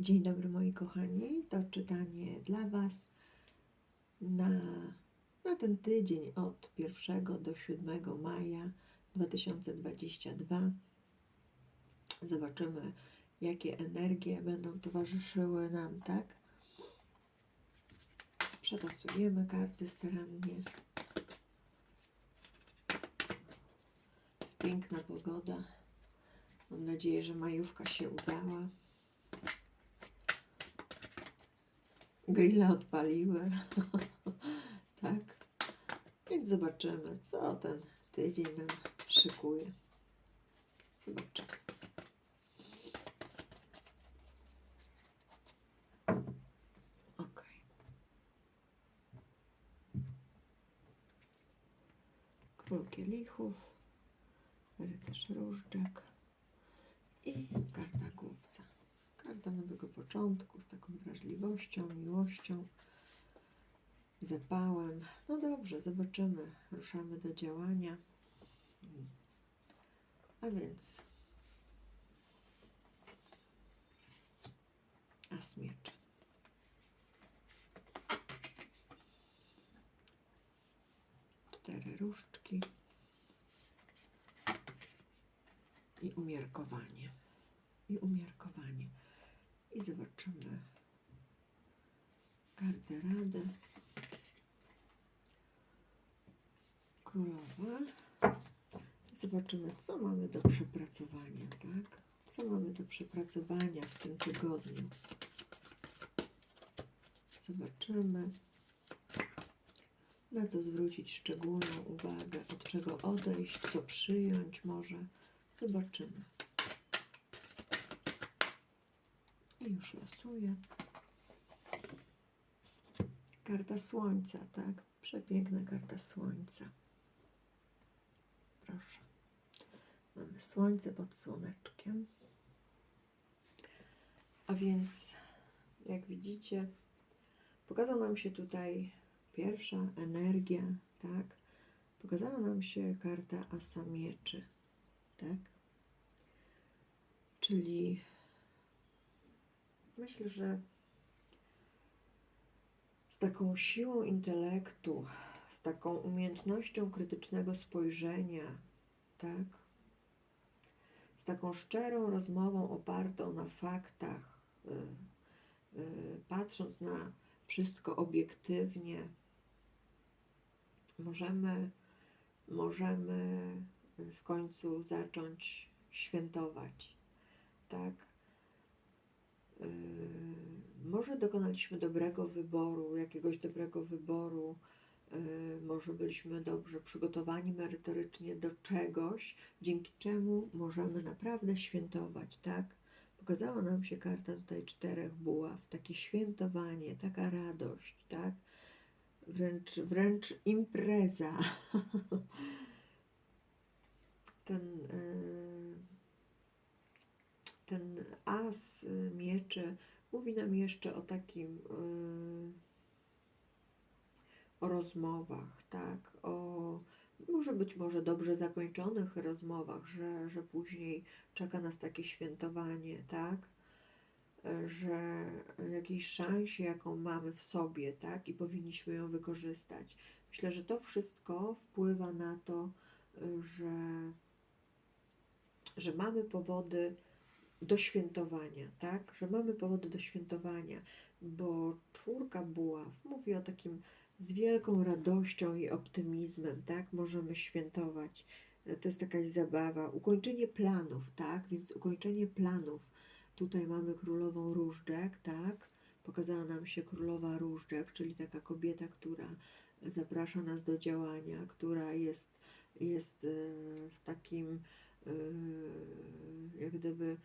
Dzień dobry moi kochani, to czytanie dla Was na, na ten tydzień od 1 do 7 maja 2022. Zobaczymy, jakie energie będą towarzyszyły nam, tak? Przetasujemy karty starannie. Jest piękna pogoda. Mam nadzieję, że majówka się udała. Grille odpaliły. tak. Więc zobaczymy, co ten tydzień nam szykuje. Zobaczymy. Król kielichów, rycerz różdżek i karta głupca. Początku z taką wrażliwością, miłością, zapałem. No dobrze, zobaczymy. Ruszamy do działania. A więc as mieczy. Cztery różdżki i umiarkowanie. I umiarkowanie. I zobaczymy kartę Rady. Królowa. Zobaczymy, co mamy do przepracowania, tak? Co mamy do przepracowania w tym tygodniu. Zobaczymy, na co zwrócić szczególną uwagę, od czego odejść, co przyjąć może. Zobaczymy. I już losuję. Karta Słońca, tak? Przepiękna karta Słońca. Proszę. Mamy Słońce pod słoneczkiem. A więc, jak widzicie, pokazał nam się tutaj pierwsza energia, tak? Pokazała nam się karta Asa Mieczy, tak? Czyli myślę, że z taką siłą intelektu, z taką umiejętnością krytycznego spojrzenia, tak? Z taką szczerą rozmową opartą na faktach, y, y, patrząc na wszystko obiektywnie, możemy, możemy w końcu zacząć świętować, tak? Może dokonaliśmy dobrego wyboru, jakiegoś dobrego wyboru, yy, może byliśmy dobrze przygotowani merytorycznie do czegoś, dzięki czemu możemy naprawdę świętować, tak? Pokazała nam się karta tutaj czterech buław, takie świętowanie, taka radość, tak? Wręcz, wręcz impreza. Ten yy, ten as y, mieczy mówi nam jeszcze o takim, y, o rozmowach, tak, o może być może dobrze zakończonych rozmowach, że, że później czeka nas takie świętowanie, tak, że jakiejś szansie, jaką mamy w sobie, tak, i powinniśmy ją wykorzystać. Myślę, że to wszystko wpływa na to, że, że mamy powody do świętowania, tak? Że mamy powody do świętowania, bo czwórka buław mówi o takim z wielką radością i optymizmem, tak? Możemy świętować. To jest jakaś zabawa. Ukończenie planów, tak? Więc ukończenie planów. Tutaj mamy królową różdżek, tak? Pokazała nam się królowa różdżek, czyli taka kobieta, która zaprasza nas do działania, która jest, jest e, w takim e, jak gdyby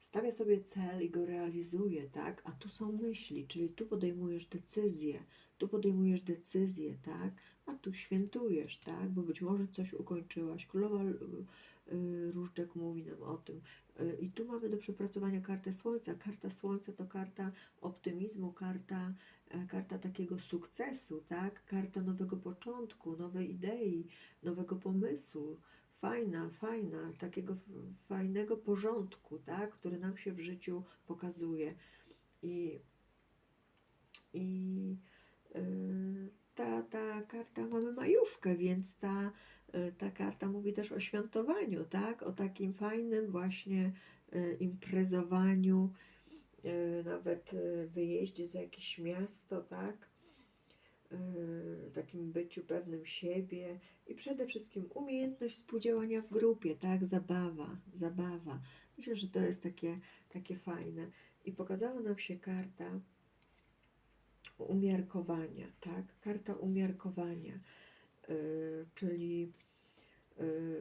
stawia sobie cel i go realizuje, tak? A tu są myśli, czyli tu podejmujesz decyzję, tu podejmujesz decyzję, tak? A tu świętujesz, tak? Bo być może coś ukończyłaś. Królowa y, y, Różdżek mówi nam o tym. Y, I tu mamy do przepracowania kartę Słońca. Karta Słońca to karta optymizmu, karta, e, karta takiego sukcesu, tak? Karta nowego początku, nowej idei, nowego pomysłu fajna, fajna, takiego fajnego porządku, tak, który nam się w życiu pokazuje. I, i y, ta, ta karta mamy majówkę, więc ta, y, ta karta mówi też o świętowaniu, tak, o takim fajnym właśnie y, imprezowaniu, nawet wyjeździe za jakieś miasto, tak, takim byciu pewnym siebie i przede wszystkim umiejętność współdziałania w grupie, tak, zabawa, zabawa. Myślę, że to jest takie, takie fajne. I pokazała nam się karta umiarkowania, tak, karta umiarkowania, y, czyli y,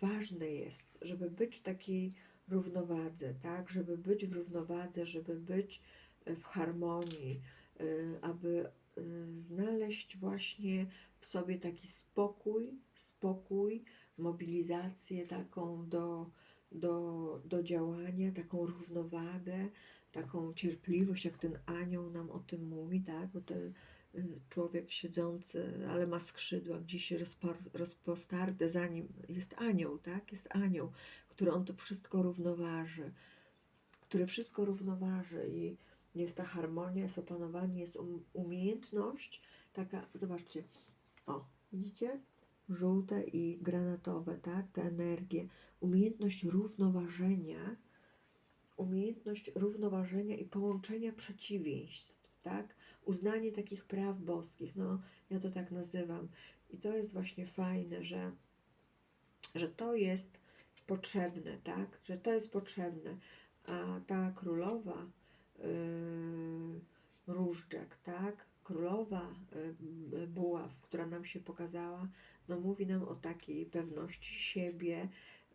ważne jest, żeby być w takiej równowadze, tak, żeby być w równowadze, żeby być w harmonii, y, aby y, znaleźć właśnie w sobie taki spokój, spokój, mobilizację taką do, do, do działania, taką równowagę, taką cierpliwość, jak ten anioł nam o tym mówi, tak, bo ten y, człowiek siedzący, ale ma skrzydła, gdzieś rozpostarty, za nim jest anioł, tak, jest anioł, który on to wszystko równoważy, który wszystko równoważy i jest ta harmonia, jest opanowanie, jest um, umiejętność, taka, zobaczcie, o, widzicie? Żółte i granatowe, tak? Te energie, umiejętność równoważenia, umiejętność równoważenia i połączenia przeciwieństw, tak? Uznanie takich praw boskich, no ja to tak nazywam. I to jest właśnie fajne, że, że to jest potrzebne, tak? Że to jest potrzebne. A ta królowa różdżek, tak? Królowa yy, buław, która nam się pokazała, no mówi nam o takiej pewności siebie,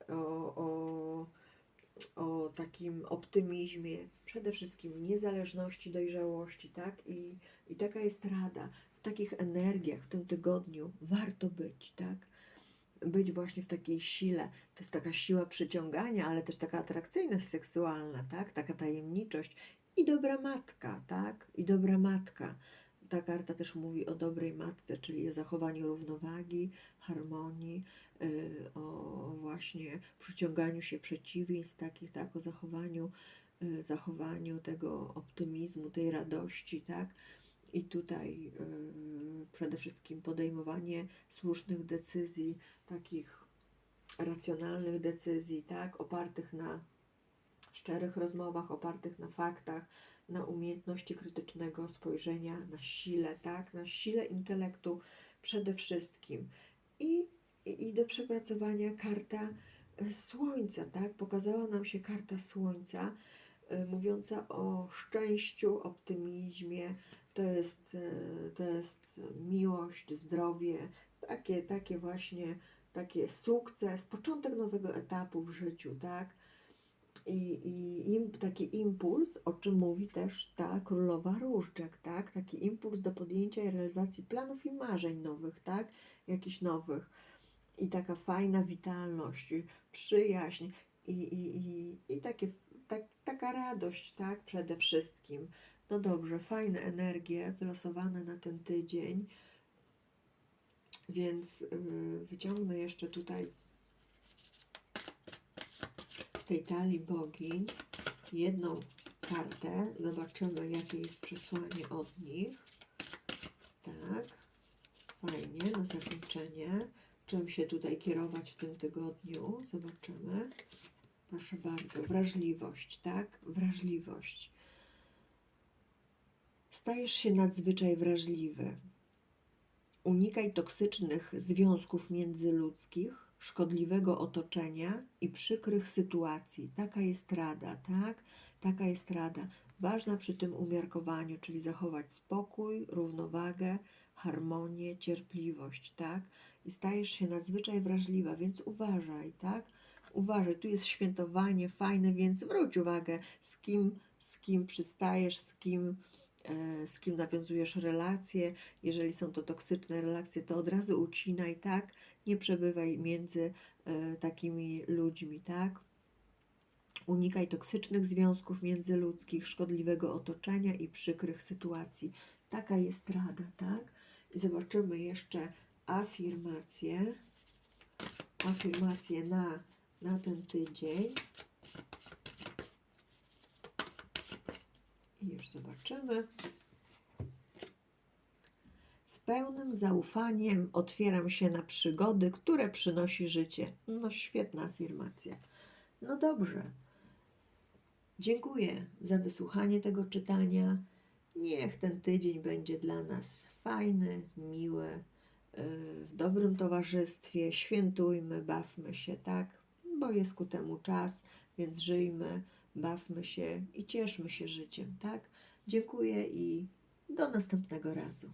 o, o, o takim optymizmie, przede wszystkim niezależności, dojrzałości, tak? I, I taka jest rada. W takich energiach w tym tygodniu warto być, tak? Być właśnie w takiej sile. To jest taka siła przyciągania, ale też taka atrakcyjność seksualna, tak? Taka tajemniczość i dobra matka, tak? I dobra matka. Ta karta też mówi o dobrej matce, czyli o zachowaniu równowagi, harmonii, yy, o właśnie przyciąganiu się przeciwieństw takich, tak? O zachowaniu, yy, zachowaniu tego optymizmu, tej radości, tak? I tutaj yy, przede wszystkim podejmowanie słusznych decyzji, takich racjonalnych decyzji, tak? Opartych na szczerych rozmowach, opartych na faktach, na umiejętności krytycznego spojrzenia, na sile, tak? Na sile intelektu przede wszystkim. I, i, i do przepracowania karta e, Słońca, tak? Pokazała nam się karta Słońca, y, mówiąca o szczęściu, optymizmie. To jest, y, to jest miłość, zdrowie, takie, takie właśnie, takie sukces, początek nowego etapu w życiu, tak? I, i im, taki impuls, o czym mówi też ta królowa różdżek, tak? Taki impuls do podjęcia i realizacji planów i marzeń nowych, tak? Jakichś nowych. I taka fajna witalność, przyjaźń i, i, i, i takie, tak, taka radość, tak? Przede wszystkim. No dobrze, fajne energie wylosowane na ten tydzień. Więc yy, wyciągnę jeszcze tutaj tej talii bogiń jedną kartę. Zobaczymy, jakie jest przesłanie od nich. Tak, fajnie, na zakończenie. Czym się tutaj kierować w tym tygodniu? Zobaczymy. Proszę bardzo, wrażliwość, tak? Wrażliwość. Stajesz się nadzwyczaj wrażliwy. Unikaj toksycznych związków międzyludzkich, szkodliwego otoczenia i przykrych sytuacji. Taka jest rada, tak? Taka jest rada. Ważna przy tym umiarkowaniu, czyli zachować spokój, równowagę, harmonię, cierpliwość, tak? I stajesz się nadzwyczaj wrażliwa, więc uważaj, tak? Uważaj, tu jest świętowanie fajne, więc zwróć uwagę, z kim, z kim przystajesz, z kim, z kim nawiązujesz relacje. Jeżeli są to toksyczne relacje, to od razu ucinaj, tak? Nie przebywaj między e, takimi ludźmi, tak? Unikaj toksycznych związków międzyludzkich, szkodliwego otoczenia i przykrych sytuacji. Taka jest rada, tak? I zobaczymy jeszcze afirmację afirmacje na, na ten tydzień. I już zobaczymy. Z pełnym zaufaniem otwieram się na przygody, które przynosi życie. No świetna afirmacja. No dobrze. Dziękuję za wysłuchanie tego czytania. Niech ten tydzień będzie dla nas fajny, miły, yy, w dobrym towarzystwie. Świętujmy, bawmy się, tak? Bo jest ku temu czas, więc żyjmy, bawmy się i cieszmy się życiem, tak? Dziękuję i do następnego razu.